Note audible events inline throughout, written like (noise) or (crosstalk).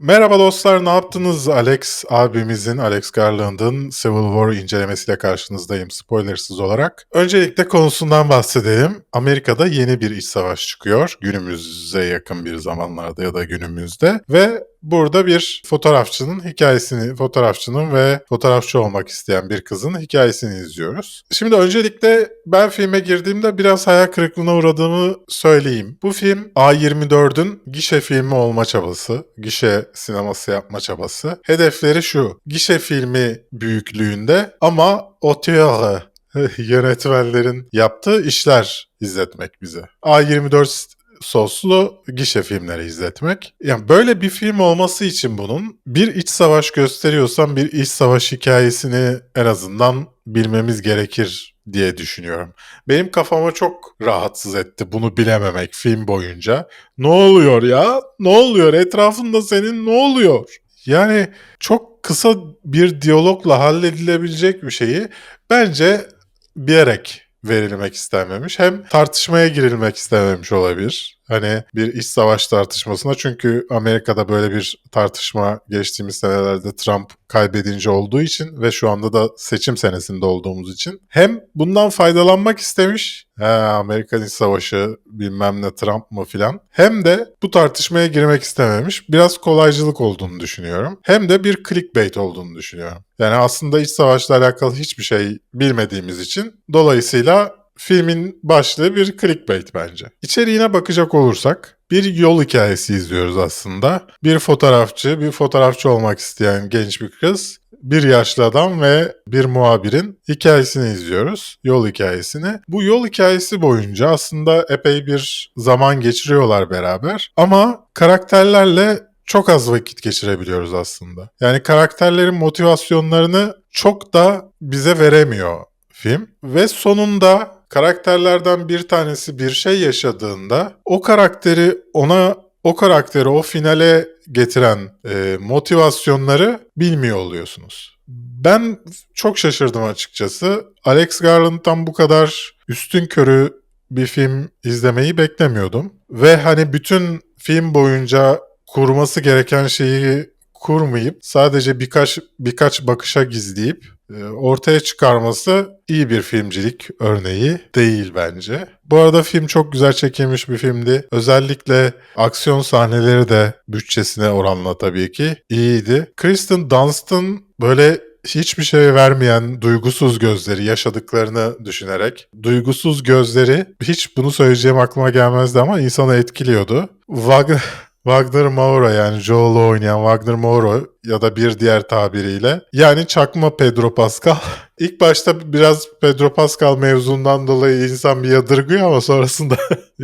Merhaba dostlar, ne yaptınız? Alex abimizin, Alex Garland'ın Civil War incelemesiyle karşınızdayım spoilersız olarak. Öncelikle konusundan bahsedelim. Amerika'da yeni bir iç savaş çıkıyor. Günümüze yakın bir zamanlarda ya da günümüzde. Ve burada bir fotoğrafçının hikayesini, fotoğrafçının ve fotoğrafçı olmak isteyen bir kızın hikayesini izliyoruz. Şimdi öncelikle ben filme girdiğimde biraz hayal kırıklığına uğradığımı söyleyeyim. Bu film A24'ün gişe filmi olma çabası, gişe sineması yapma çabası. Hedefleri şu, gişe filmi büyüklüğünde ama auteur (laughs) yönetmenlerin yaptığı işler izletmek bize. A24 soslu gişe filmleri izletmek. Yani böyle bir film olması için bunun bir iç savaş gösteriyorsan bir iç savaş hikayesini en azından bilmemiz gerekir diye düşünüyorum. Benim kafama çok rahatsız etti bunu bilememek film boyunca. Ne oluyor ya? Ne oluyor? Etrafında senin ne oluyor? Yani çok kısa bir diyalogla halledilebilecek bir şeyi bence bilerek verilmek istenmemiş. Hem tartışmaya girilmek istememiş olabilir. Hani bir iç savaş tartışmasına çünkü Amerika'da böyle bir tartışma geçtiğimiz senelerde Trump kaybedince olduğu için ve şu anda da seçim senesinde olduğumuz için hem bundan faydalanmak istemiş He, Amerikan İç Savaşı bilmem ne Trump mı filan hem de bu tartışmaya girmek istememiş biraz kolaycılık olduğunu düşünüyorum. Hem de bir clickbait olduğunu düşünüyorum. Yani aslında iç savaşla alakalı hiçbir şey bilmediğimiz için dolayısıyla filmin başlığı bir clickbait bence. İçeriğine bakacak olursak bir yol hikayesi izliyoruz aslında. Bir fotoğrafçı, bir fotoğrafçı olmak isteyen genç bir kız, bir yaşlı adam ve bir muhabirin hikayesini izliyoruz. Yol hikayesini. Bu yol hikayesi boyunca aslında epey bir zaman geçiriyorlar beraber. Ama karakterlerle çok az vakit geçirebiliyoruz aslında. Yani karakterlerin motivasyonlarını çok da bize veremiyor film. Ve sonunda karakterlerden bir tanesi bir şey yaşadığında o karakteri ona o karakteri o finale getiren e, motivasyonları bilmiyor oluyorsunuz. Ben çok şaşırdım açıkçası. Alex Garland'dan bu kadar üstün körü bir film izlemeyi beklemiyordum. Ve hani bütün film boyunca kurması gereken şeyi kurmayıp sadece birkaç birkaç bakışa gizleyip e, ortaya çıkarması iyi bir filmcilik örneği değil bence. Bu arada film çok güzel çekilmiş bir filmdi. Özellikle aksiyon sahneleri de bütçesine oranla tabii ki iyiydi. Kristen Dunst'ın böyle hiçbir şey vermeyen duygusuz gözleri yaşadıklarını düşünerek duygusuz gözleri hiç bunu söyleyeceğim aklıma gelmezdi ama insanı etkiliyordu. Wagner (laughs) Wagner Moura yani Joel'u oynayan Wagner Moura ya da bir diğer tabiriyle yani çakma Pedro Pascal. (laughs) İlk başta biraz Pedro Pascal mevzundan dolayı insan bir yadırgıyor ama sonrasında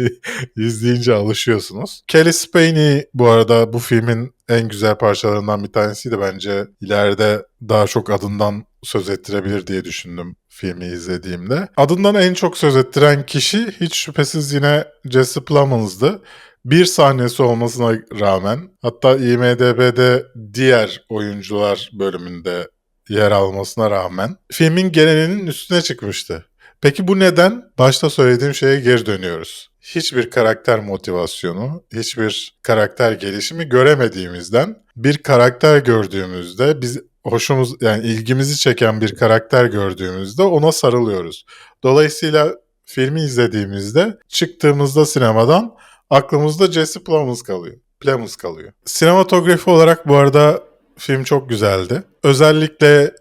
(laughs) izleyince alışıyorsunuz. Kelly Spainey bu arada bu filmin en güzel parçalarından bir tanesiydi bence. İleride daha çok adından söz ettirebilir diye düşündüm filmi izlediğimde. Adından en çok söz ettiren kişi hiç şüphesiz yine Jesse Plemons'dı bir sahnesi olmasına rağmen hatta IMDB'de diğer oyuncular bölümünde yer almasına rağmen filmin genelinin üstüne çıkmıştı. Peki bu neden? Başta söylediğim şeye geri dönüyoruz. Hiçbir karakter motivasyonu, hiçbir karakter gelişimi göremediğimizden bir karakter gördüğümüzde biz hoşumuz yani ilgimizi çeken bir karakter gördüğümüzde ona sarılıyoruz. Dolayısıyla filmi izlediğimizde çıktığımızda sinemadan aklımızda Jesse Plemons kalıyor. Plemons kalıyor. Sinematografi olarak bu arada film çok güzeldi. Özellikle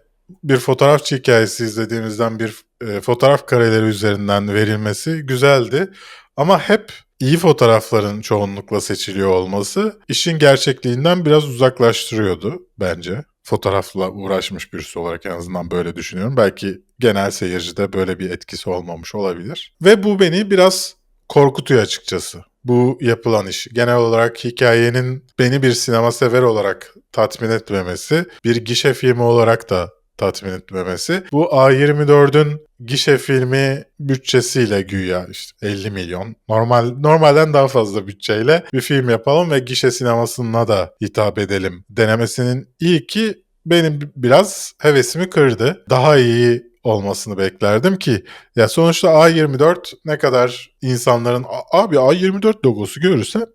bir fotoğrafçı hikayesi izlediğimizden bir e, fotoğraf kareleri üzerinden verilmesi güzeldi. Ama hep iyi fotoğrafların çoğunlukla seçiliyor olması işin gerçekliğinden biraz uzaklaştırıyordu bence. Fotoğrafla uğraşmış birisi olarak en azından böyle düşünüyorum. Belki genel seyircide böyle bir etkisi olmamış olabilir. Ve bu beni biraz korkutuyor açıkçası bu yapılan iş. Genel olarak hikayenin beni bir sinema sever olarak tatmin etmemesi, bir gişe filmi olarak da tatmin etmemesi. Bu A24'ün gişe filmi bütçesiyle güya işte 50 milyon. Normal normalden daha fazla bütçeyle bir film yapalım ve gişe sinemasına da hitap edelim denemesinin iyi ki benim biraz hevesimi kırdı. Daha iyi olmasını beklerdim ki ya sonuçta A24 ne kadar insanların abi A24 logosu görürsen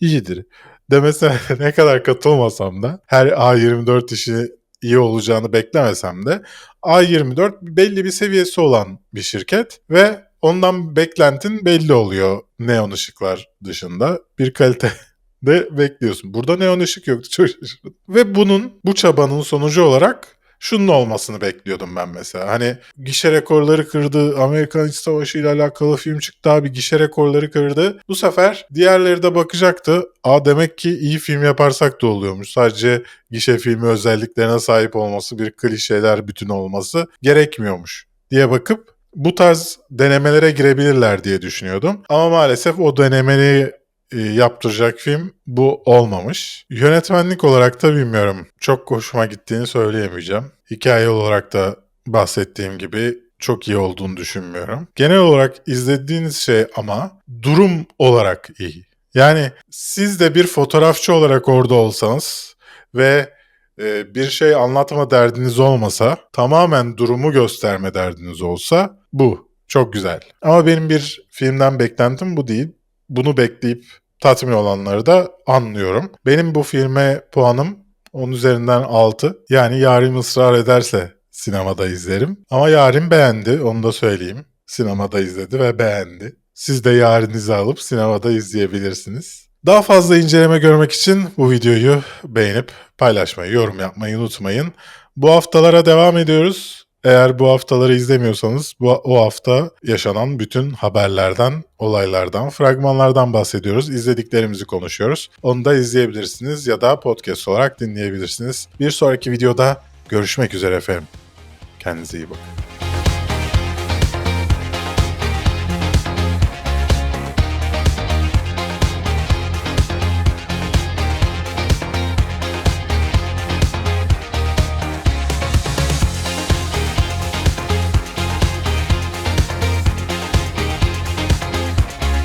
iyidir. demesine (laughs) ne kadar katılmasam da her A24 işi iyi olacağını beklemesem de A24 belli bir seviyesi olan bir şirket ve ondan beklentin belli oluyor neon ışıklar dışında. Bir kalite (laughs) de bekliyorsun. Burada neon ışık yoktu çok şaşırdım. Ve bunun bu çabanın sonucu olarak şunun olmasını bekliyordum ben mesela. Hani gişe rekorları kırdı. Amerikan İç Savaşı ile alakalı film çıktı abi gişe rekorları kırdı. Bu sefer diğerleri de bakacaktı. Aa demek ki iyi film yaparsak da oluyormuş. Sadece gişe filmi özelliklerine sahip olması, bir klişeler bütün olması gerekmiyormuş diye bakıp bu tarz denemelere girebilirler diye düşünüyordum. Ama maalesef o denemeyi yaptıracak film bu olmamış. Yönetmenlik olarak da bilmiyorum. Çok hoşuma gittiğini söyleyemeyeceğim. Hikaye olarak da bahsettiğim gibi çok iyi olduğunu düşünmüyorum. Genel olarak izlediğiniz şey ama durum olarak iyi. Yani siz de bir fotoğrafçı olarak orada olsanız ve e, bir şey anlatma derdiniz olmasa, tamamen durumu gösterme derdiniz olsa bu. Çok güzel. Ama benim bir filmden beklentim bu değil. Bunu bekleyip tatmin olanları da anlıyorum. Benim bu filme puanım 10 üzerinden 6. Yani yarim ısrar ederse sinemada izlerim. Ama yarim beğendi onu da söyleyeyim. Sinemada izledi ve beğendi. Siz de yarinizi alıp sinemada izleyebilirsiniz. Daha fazla inceleme görmek için bu videoyu beğenip paylaşmayı, yorum yapmayı unutmayın. Bu haftalara devam ediyoruz. Eğer bu haftaları izlemiyorsanız bu o hafta yaşanan bütün haberlerden, olaylardan, fragmanlardan bahsediyoruz. İzlediklerimizi konuşuyoruz. Onu da izleyebilirsiniz ya da podcast olarak dinleyebilirsiniz. Bir sonraki videoda görüşmek üzere efendim. Kendinize iyi bakın.